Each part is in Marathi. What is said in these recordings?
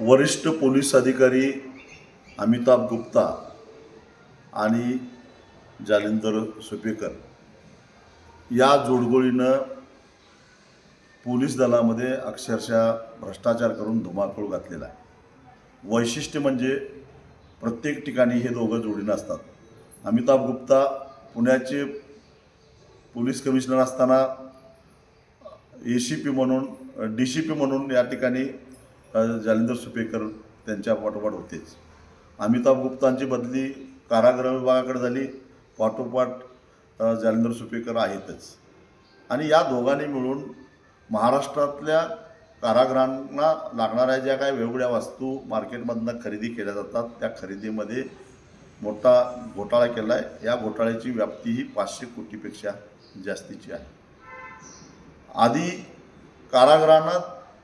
वरिष्ठ पोलीस अधिकारी अमिताभ गुप्ता आणि जालिंदर सुपेकर या जोडगोळीनं पोलीस दलामध्ये अक्षरशः भ्रष्टाचार करून धुमाकूळ घातलेला आहे. वैशिष्ट्य म्हणजे प्रत्येक ठिकाणी हे दोघं जोडीनं असतात. अमिताभ गुप्ता पुण्याचे पोलीस कमिशनर असताना ए सी पी म्हणून डी सी पी म्हणून या ठिकाणी जालिंदर सुपेकर त्यांच्या पाठोपाठ होतेच. अमिताभ गुप्तांची बदली कारागृह विभागाकडे झाली. पाठोपाठ जालिंदर सुपेकर आहेतच. आणि या दोघांनी मिळून महाराष्ट्रातल्या कारागृहांना लागणाऱ्या ज्या काही वेगवेगळ्या वस्तू मार्केटमधनं खरेदी केल्या जातात त्या खरेदीमध्ये मोठा घोटाळा केला आहे या घोटाळ्याची व्याप्ती ही पाचशे कोटीपेक्षा जास्तीची आहे. आधी कारागृहांना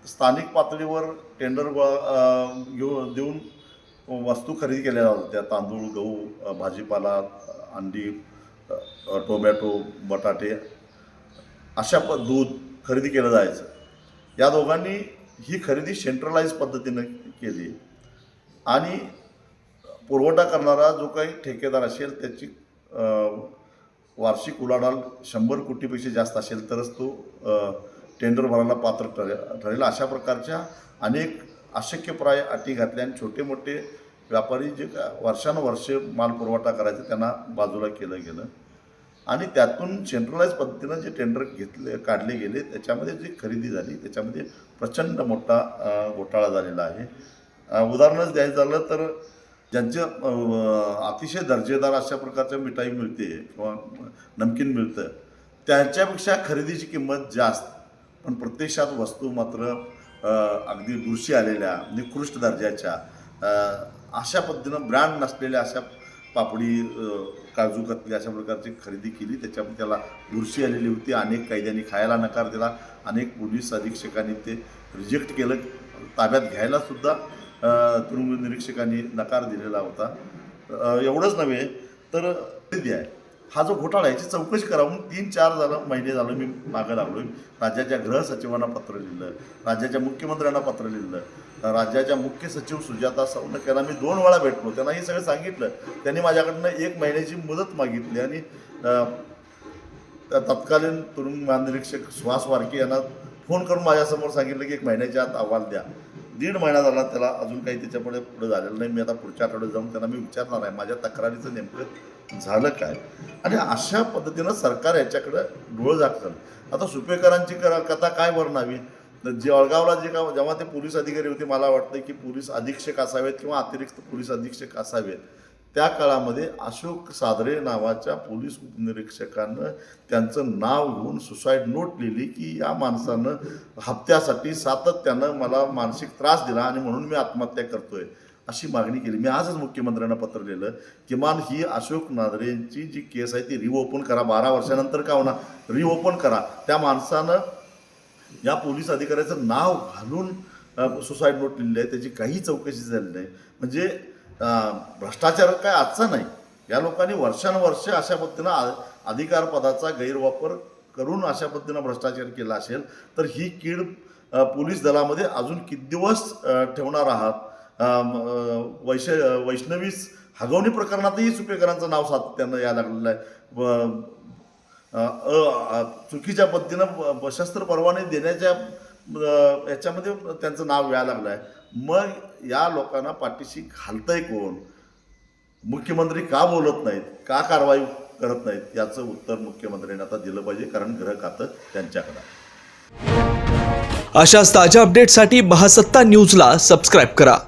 स्थानिक पातळीवर टेंडर घेऊन देऊन वस्तू खरेदी केल्या जात होत्या. तांदूळ गहू भाजीपाला अंडी टोमॅटो बटाटे अशा प दूध खरेदी केलं जायचं. या दोघांनी ही खरेदी सेंट्रलाइज पद्धतीनं केली. आणि पुरवठा करणारा जो काही ठेकेदार असेल त्याची वार्षिक उलाढाल शंभर कोटीपेक्षा जास्त असेल तरच तो टेंडर भरायला पात्र ठरे ठरेल. अशा प्रकारच्या अनेक अशक्यप्राय अटी घातल्या आणि छोटे मोठे व्यापारी जे का वर्षानुवर्षे माल पुरवठा करायचे त्यांना बाजूला केलं गेलं. आणि त्यातून सेंट्रलाइज पद्धतीनं जे टेंडर घेतले काढले गेले त्याच्यामध्ये जी खरेदी झाली त्याच्यामध्ये प्रचंड मोठा घोटाळा झालेला आहे. उदाहरणच द्यायचं झालं तर ज्यांच्या अतिशय दर्जेदार अशा प्रकारच्या मिठाई मिळते किंवा नमकीन मिळतं त्याच्यापेक्षा खरेदीची किंमत जास्त. पण प्रत्यक्षात वस्तू मात्र अगदी बुरशी आलेल्या निकृष्ट दर्जाच्या अशा पद्धतीनं ब्रँड नसलेल्या अशा पापडी काजू कतली अशा प्रकारची खरेदी केली. त्याच्यामुळे त्याला बुरशी आलेली होती. अनेक कैद्यांनी खायला नकार दिला. अनेक पोलीस अधीक्षकांनी ते रिजेक्ट केलं. ताब्यात घ्यायला सुद्धा तुरुंग निरीक्षकांनी नकार दिलेला होता. एवढंच नव्हे तर खरेदी आहे. हा जो घोटाळा आहे याची चौकशी करा म्हणून तीन चार जण महिने झालं मी मागं लागलो राज्याच्या गृह सचिवांना पत्र लिहिलं राज्याच्या मुख्यमंत्र्यांना पत्र लिहिलं राज्याच्या मुख्य सचिव सुजाता सवनकेला मी दोन वेळा भेटलो. त्यांना हे सगळं सांगितलं. त्यांनी माझ्याकडनं एक महिन्याची मुदत मागितली आणि तत्कालीन तुरुंग महानिरीक्षक सुहास वारके यांना फोन करून माझ्यासमोर सांगितलं की एक महिन्याच्या आत अहवाल द्या. दीड महिना झाला त्याला अजून काही त्याच्यापुढे पुढे झालेलं नाही. मी आता पुढच्या आठवड्यात जाऊन त्यांना मी विचारणार आहे. माझ्या तक्रारीचं नेमकं झालं काय? आणि अशा पद्धतीनं सरकार याच्याकडं डोळ झाकतं. आता सुपेकरांची कथा काय वर्णावी? जे अळगावला जे का जेव्हा ते पोलीस अधिकारी होते मला वाटतं की पोलीस अधीक्षक असावेत किंवा अतिरिक्त पोलीस अधीक्षक असावेत. त्या काळामध्ये अशोक सादरे नावाच्या पोलीस उपनिरीक्षकानं त्यांचं नाव घेऊन सुसाईड नोट लिहिली की या माणसानं हप्त्यासाठी सातत्यानं मला मानसिक त्रास दिला आणि म्हणून मी आत्महत्या करतोय. अशी मागणी केली. मी आजच मुख्यमंत्र्यांना पत्र लिहिलं किमान ही अशोक नादरेंची जी केस आहे ती रिओपन करा. बारा वर्षानंतर का होणार? रिओपन करा. त्या माणसानं या पोलीस अधिकाऱ्याचं नाव घालून सुसाईड नोट लिहिली आहे. त्याची काही चौकशी झाली नाही. म्हणजे भ्रष्टाचार काय आजचा नाही. या लोकांनी वर्षानुवर्ष अशा पद्धतीनं आ- अधिकार पदाचा गैरवापर करून अशा पद्धतीनं भ्रष्टाचार केला असेल तर ही कीड पोलीस दलामध्ये अजून किती दिवस ठेवणार आहात? वैश वैष्णवीस हगवणी प्रकरणातही सुपेकरांचं नाव सातत्यानं यायला लागलेलं आहे. अ, चुकीच्या पद्धतीनं शस्त्र परवाने देण्याच्या याच्यामध्ये त्यांचं नाव यायला लागलं आहे मग या लोकांना पाठीशी घालतंय कोण? मुख्यमंत्री का बोलत नाहीत? का कारवाई करत नाहीत? याचं उत्तर मुख्यमंत्र्यांनी आता दिलं पाहिजे कारण ग्रह खातं त्यांच्याकडं. अशाच ताज्या अपडेटसाठी महासत्ता न्यूजला सबस्क्राईब करा.